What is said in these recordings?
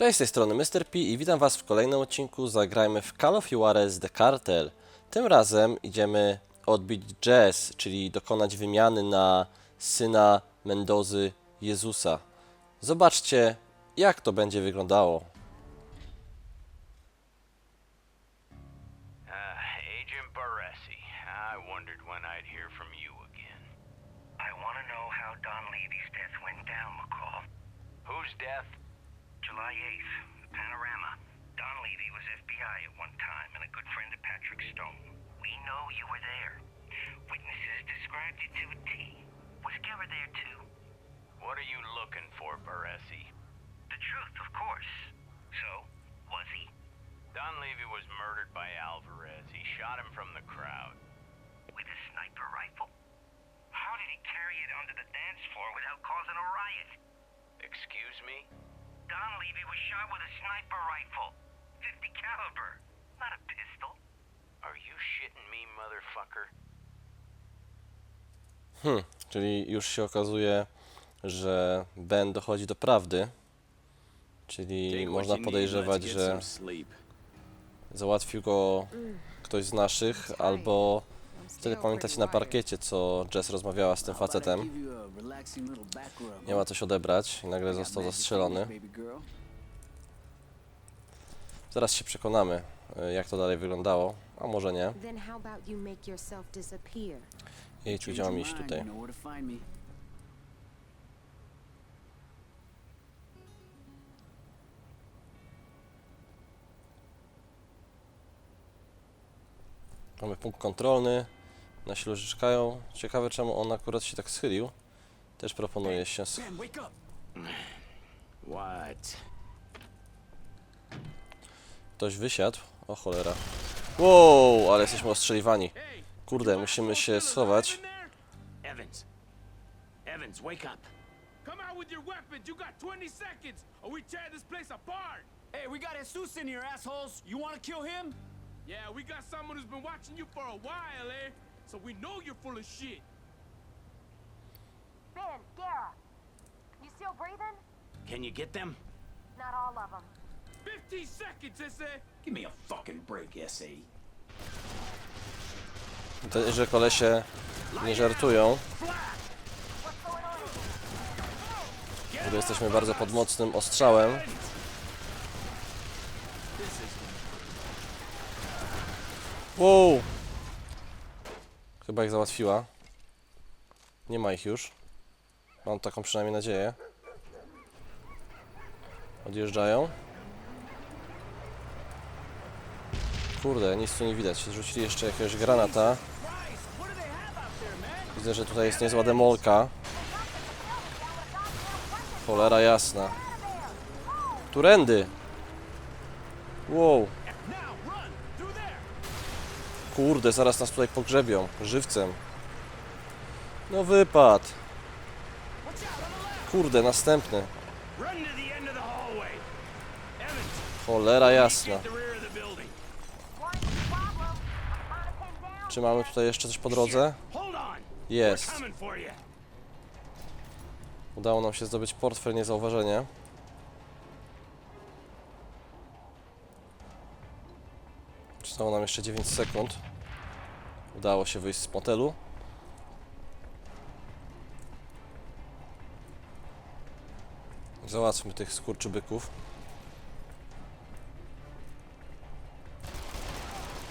Cześć, z tej strony Mr. P i witam Was w kolejnym odcinku Zagrajmy w Call of Juarez The Cartel. Tym razem idziemy odbić Jazz, czyli dokonać wymiany na syna Mendozy Jezusa. Zobaczcie, jak to będzie wyglądało. July 8th, the Panorama. Don Levy was FBI at one time and a good friend of Patrick Stone. We know you were there. Witnesses described you to a T. Was Geller there too? What are you looking for, Baresi? The truth, of course. So, was he? Don Levy was murdered by Alvarez. He shot him from the crowd. With a sniper rifle? How did he carry it onto the dance floor without causing a riot? Excuse me? Don Levy was shot with a sniper rifle. 50 caliber. Not a pistol. Are you shitting me, motherfucker? Hmm, czyli już się okazuje, że Ben dochodzi do prawdy. Czyli można podejrzewać, że załatwił go ktoś z naszych, albo wtedy pamiętacie na parkiecie, co Jess rozmawiała z tym facetem. Nie ma coś odebrać i nagle został zastrzelony. Zaraz się przekonamy, y, jak to dalej wyglądało, a może nie. Jej, czy gdzie mam iść tutaj? Mamy punkt kontrolny. Nasi ludzie czekają. Ciekawe czemu on akurat się tak schylił. Też proponuję się. What? Ktoś wysiadł. O cholera. Wow, ale jesteśmy ostrzeliwani. Kurde, musimy się schować. Evans. Evans, wake up. Come out with your weapons. You got 20 seconds, or we tear this place apart. Hey, we got Jesus in here, assholes. You want to kill him? Yeah, we got someone who's been watching you for a while, eh? So we know you're full of shit. Ben, Gara. You still breathing? Can you get them? Not all of them. 15 seconds. Give me a fucking break. Te, że kolesie nie żartują. Jesteśmy bardzo pod mocnym ostrzałem. Wow! Chyba ich załatwiła. Nie ma ich już. Mam taką przynajmniej nadzieję. Odjeżdżają. Kurde, nic tu nie widać. Rzucili jeszcze jakiegoś granata. Widzę, że tutaj jest niezła demolka. Cholera jasna. Turendy! Wow. Kurde, zaraz nas tutaj pogrzebią. Żywcem. No wypad. Kurde, następny. Cholera jasna. Czy mamy tutaj jeszcze coś po drodze? Jest. Udało nam się zdobyć portfel niezauważenie. Zostało nam jeszcze 9 sekund. Udało się wyjść z motelu. Załatwmy tych skurczybyków.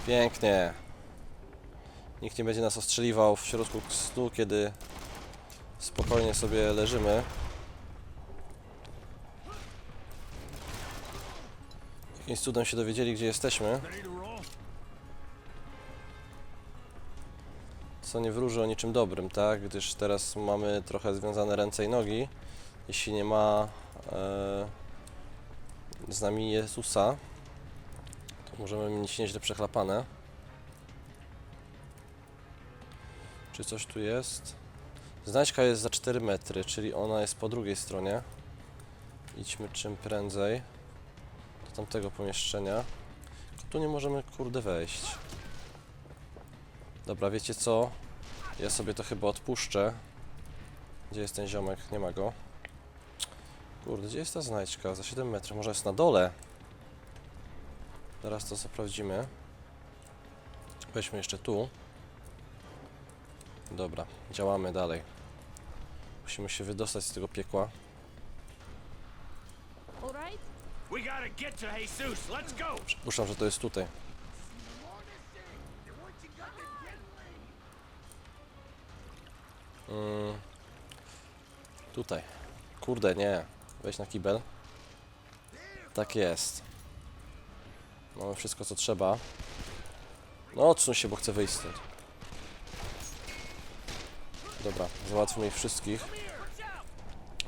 Pięknie. Nikt nie będzie nas ostrzeliwał w środku snu, kiedy spokojnie sobie leżymy. Jakimś cudem się dowiedzieli, gdzie jesteśmy. Co nie wróży o niczym dobrym, tak? Gdyż teraz mamy trochę związane ręce i nogi. Jeśli nie ma e, z nami Jezusa, to możemy mieć nieźle przechlapane. Czy coś tu jest? Znajdźka jest za 4 metry, czyli ona jest po drugiej stronie. Idźmy czym prędzej do tamtego pomieszczenia. Tu nie możemy kurde wejść. Dobra, wiecie co? Ja sobie to chyba odpuszczę. Gdzie jest ten ziomek? Nie ma go. Kurde, gdzie jest ta znajdźka? Za 7 metrów. Może jest na dole? Zaraz to sprawdzimy. Weźmy jeszcze tu. Dobra, działamy dalej. Musimy się wydostać z tego piekła. Przypuszczam, że to jest tutaj. Mm. Tutaj. Kurde, nie. Weź na kibel. Tak jest. Mamy wszystko, co trzeba. No, odsuń się, bo chcę wyjść stąd. Dobra, załatwmy ich wszystkich.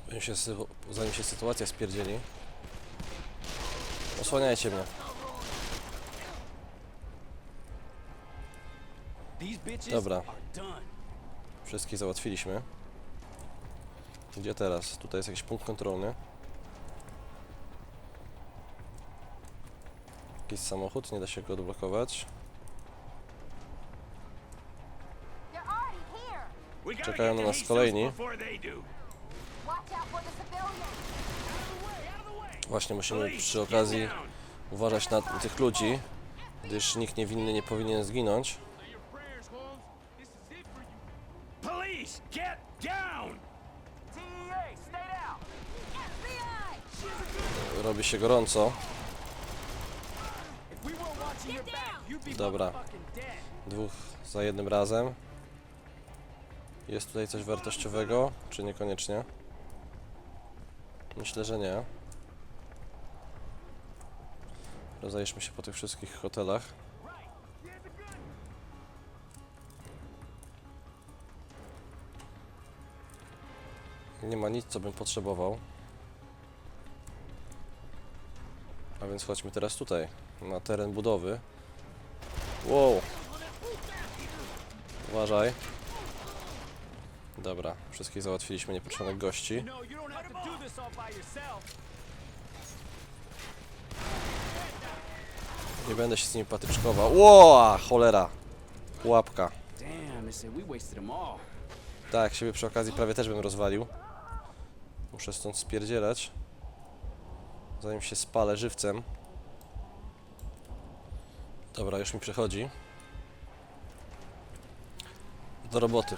Zanim się, zanim się sytuacja spierdzieli. Osłaniajcie mnie. Dobra. Wszystkich załatwiliśmy. Gdzie teraz? Tutaj jest jakiś punkt kontrolny. Jakiś samochód, nie da się go odblokować. Czekają na nas kolejni. Właśnie musimy przy okazji uważać na tych ludzi, gdyż nikt niewinny nie powinien zginąć. Police, get down. TEA, stay down. FBI! Robi się gorąco. If we weren't watching your back, you'd be Dobra. motherfucking dead. Dwóch za jednym razem. Jest tutaj coś wartościowego, czy niekoniecznie? Myślę, że nie. Rozejrzmy się po tych wszystkich hotelach. Nie ma nic, co bym potrzebował. A więc chodźmy teraz tutaj, na teren budowy. Wow! Uważaj. Dobra, wszystkich załatwiliśmy niepotrzebnych gości. Nie będę się z nimi patyczkował. Ło, cholera. All. Tak, siebie przy okazji prawie też bym rozwalił. Muszę stąd spierdzielać. Zanim się spalę żywcem. Dobra, już mi przechodzi. Do roboty.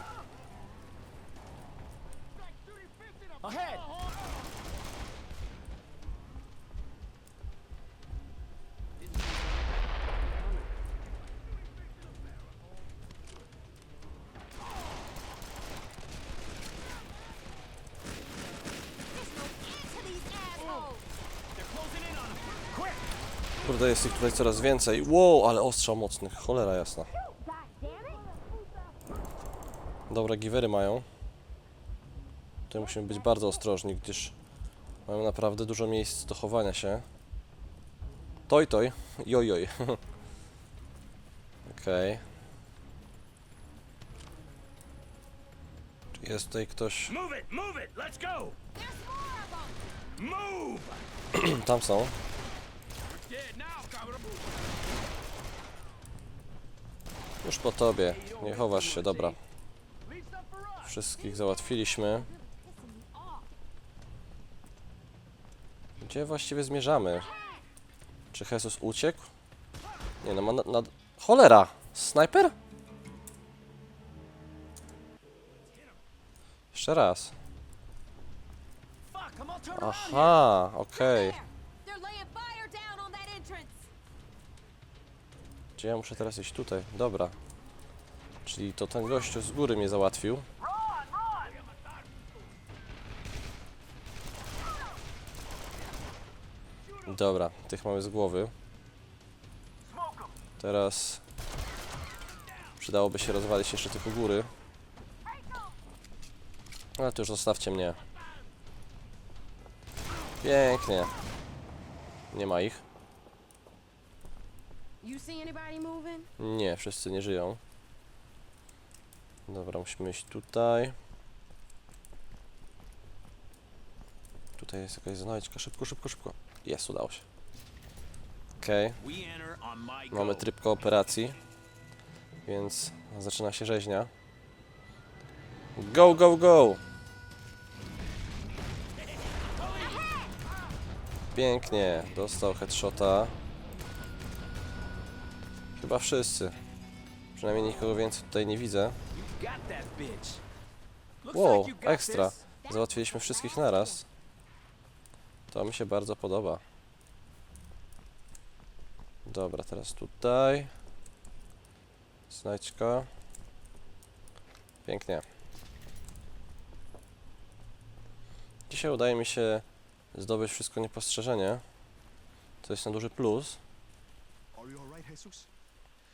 Ahead. There's no end to these assholes. They're closing in on them. Quick. Kurde, jest ich tutaj coraz więcej. Wow, ale ostrzał mocnych. Cholera jasna. Dobre giwery mają. Tutaj musimy być bardzo ostrożni, gdyż mamy naprawdę dużo miejsc do chowania się. Toj, toj. Joj, joj. Okej. Czy jest tutaj ktoś? Move it, move it. Let's go. There's more of them. Move. Tam są. Już po tobie. Nie chowasz się, dobra. Wszystkich załatwiliśmy. Gdzie właściwie zmierzamy? Czy Jesus uciekł? Nie no, ma. Cholera! Snajper? Jeszcze raz. Aha, okej. There. Ja muszę teraz iść tutaj? Dobra. Czyli to ten gościu z góry mnie załatwił. Dobra, tych mamy z głowy. Teraz przydałoby się rozwalić jeszcze u góry. Ale to już zostawcie mnie. Pięknie. Nie ma ich. You see anybody moving? Nie, wszyscy nie żyją. Dobra, musimy iść tutaj. Tutaj jest jakaś znajdźka. Szybko, szybko, szybko. Jest, udało się. Okej, We enter on my go. mamy tryb kooperacji. Więc zaczyna się rzeźnia. Go, go, go! Pięknie, dostał headshota. Chyba wszyscy. Przynajmniej nikogo więcej tutaj nie widzę. Wow, ekstra. Załatwiliśmy wszystkich naraz. To mi się bardzo podoba. Dobra, teraz tutaj. Znajdźka. Pięknie. Dzisiaj udaje mi się zdobyć wszystko niepostrzeżenie. To jest na duży plus.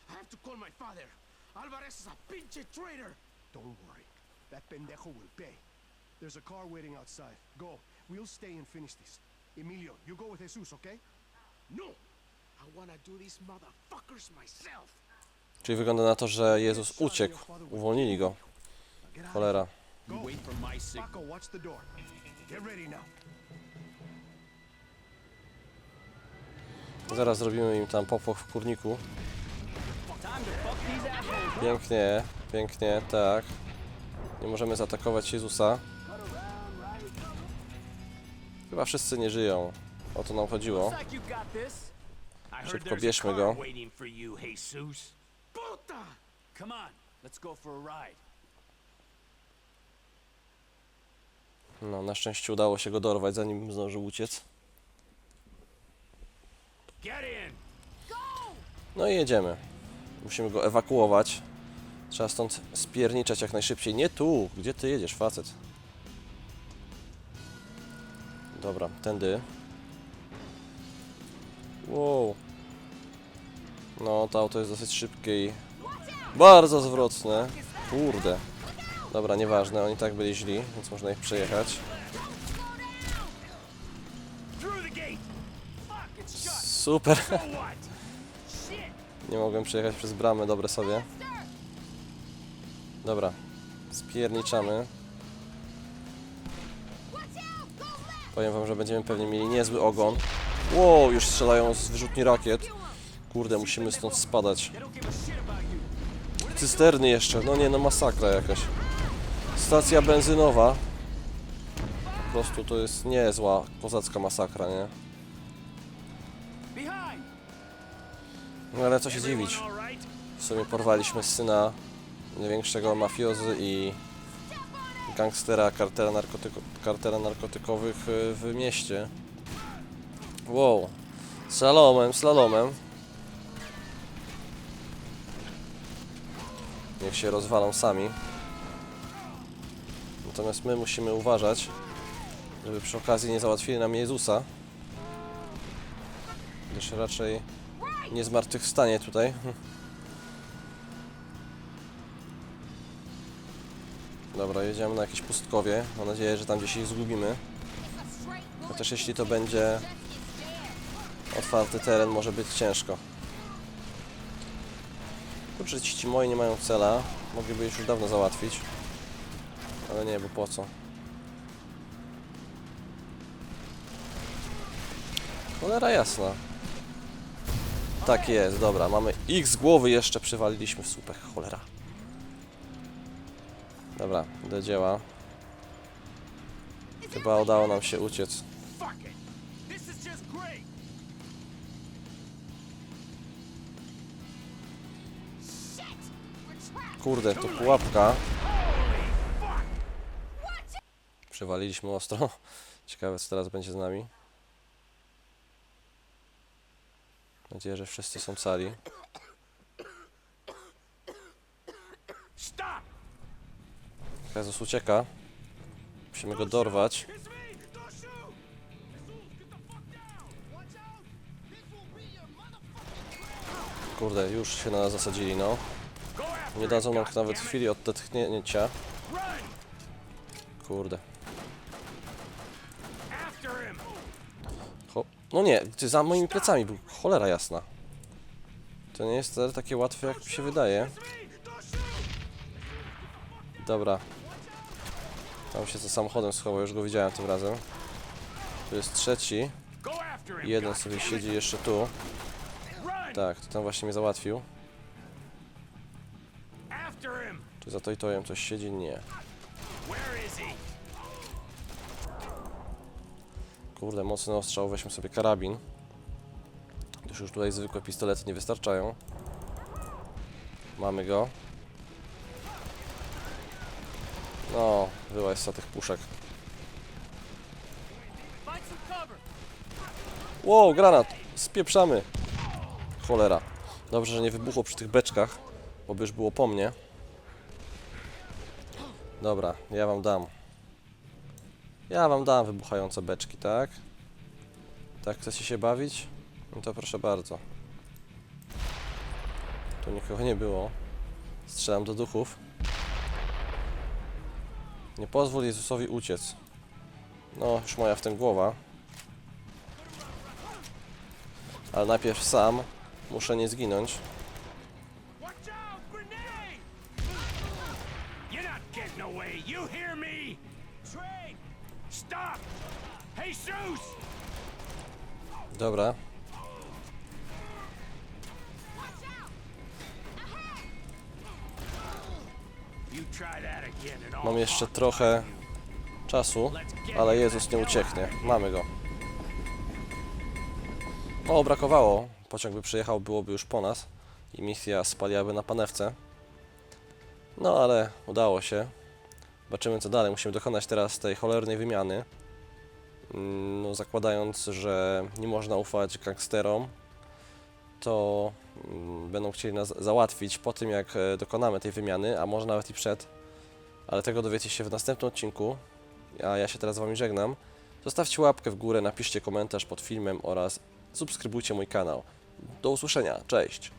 I have to call my father. Alvarez is a pinche traitor. Don't worry. That pendejo will pay. There's a car waiting outside. Go. We'll stay and finish this. Emilio, you go with Jesus, okay? No! I wanna do these motherfuckers myself. Czyli wygląda na to, że Jezus uciekł. Uwolnili go. Cholera. Go. You wait for my signal. Paco, watch the door. Get ready now. Zaraz zrobimy im tam popłoch w kurniku. Pięknie, pięknie, tak. Nie możemy zaatakować Jezusa. Chyba wszyscy nie żyją. O to nam chodziło. Szybko bierzmy go. No, na szczęście udało się go dorwać, zanim zdążył uciec. No i jedziemy. Musimy go ewakuować. Trzeba stąd spierniczać jak najszybciej. Nie tu! Gdzie ty jedziesz, facet? Dobra, tędy. Wow. No, to auto jest dosyć szybkie i bardzo zwrotne. Kurde. Dobra, nieważne, oni tak byli źli, więc można ich przejechać. Super. Nie mogłem przejechać przez bramę, dobre sobie. Dobra, spierniczamy. Powiem wam, że będziemy pewnie mieli niezły ogon. Wow, już strzelają z wyrzutni rakiet. Kurde, musimy stąd spadać. Cysterny jeszcze, no nie, no masakra jakaś. Stacja benzynowa. Po prostu to jest niezła, kozacka masakra, nie? No ale co się dziwić. W sumie porwaliśmy syna największego mafiozy i gangstera kartela, narkotyko, kartela narkotykowych y, w mieście. Wow. Slalomem, slalomem. Niech się rozwalą sami. Natomiast my musimy uważać, żeby przy okazji nie załatwili nam Jezusa. Gdyż raczej nie zmartwychwstanie tutaj. Dobra, jedziemy na jakieś pustkowie. Mam nadzieję, że tam gdzieś ich zgubimy. Chociaż jeśli to będzie otwarty teren, może być ciężko. Kurczę, ci moi nie mają cela. Mogliby już dawno załatwić. Ale nie, bo po co? Cholera jasna. Tak jest, dobra, mamy X głowy jeszcze przywaliliśmy w słupek, cholera. Dobra, do dzieła. Chyba udało nam się uciec. Kurde, to pułapka. Przywaliliśmy ostro. Ciekawe, co teraz będzie z nami. Mam nadzieję, że wszyscy są cali. Jezus ucieka. Musimy go dorwać. Kurde, już się na nas zasadzili, no. Nie dadzą nam nawet chwili odetchnięcia. Kurde. Ho no nie, ty za moimi plecami był. Cholera jasna. To nie jest takie łatwe, jak mi się wydaje. Dobra. Tam się za samochodem schował, już go widziałem tym razem. Tu jest trzeci. Jeden sobie siedzi jeszcze tu. Tak, to tam właśnie mnie załatwił. Czy za to i tojem coś siedzi? Nie. Kurde, mocny ostrzał, weźmy sobie karabin. Gdyż już tutaj zwykłe pistolety nie wystarczają. Mamy go. No, wyłaź z tych puszek. Wow, granat! Spieprzamy! Cholera. Dobrze, że nie wybuchło przy tych beczkach, bo by już było po mnie. Dobra, ja wam dam. Ja wam dam wybuchające beczki, tak? Tak, chcecie się bawić? No to proszę bardzo. Tu nikogo nie było. Strzelam do duchów. Nie pozwól Jezusowi uciec. No, już moja w tym głowa. Ale najpierw sam muszę nie zginąć. Watch Mam jeszcze trochę czasu, ale Jezus nie ucieknie. Mamy go. O, brakowało. Pociąg by przyjechał, byłoby już po nas i misja spaliłaby na panewce. No ale udało się. Zobaczymy co dalej. Musimy dokonać teraz tej cholernej wymiany. Mm, No, zakładając, że nie można ufać gangsterom, to będą chcieli nas załatwić po tym, jak e, dokonamy tej wymiany, a może nawet i przed. Ale tego dowiecie się w następnym odcinku. A ja się teraz z Wami żegnam. Zostawcie łapkę w górę, napiszcie komentarz pod filmem oraz subskrybujcie mój kanał. Do usłyszenia, cześć!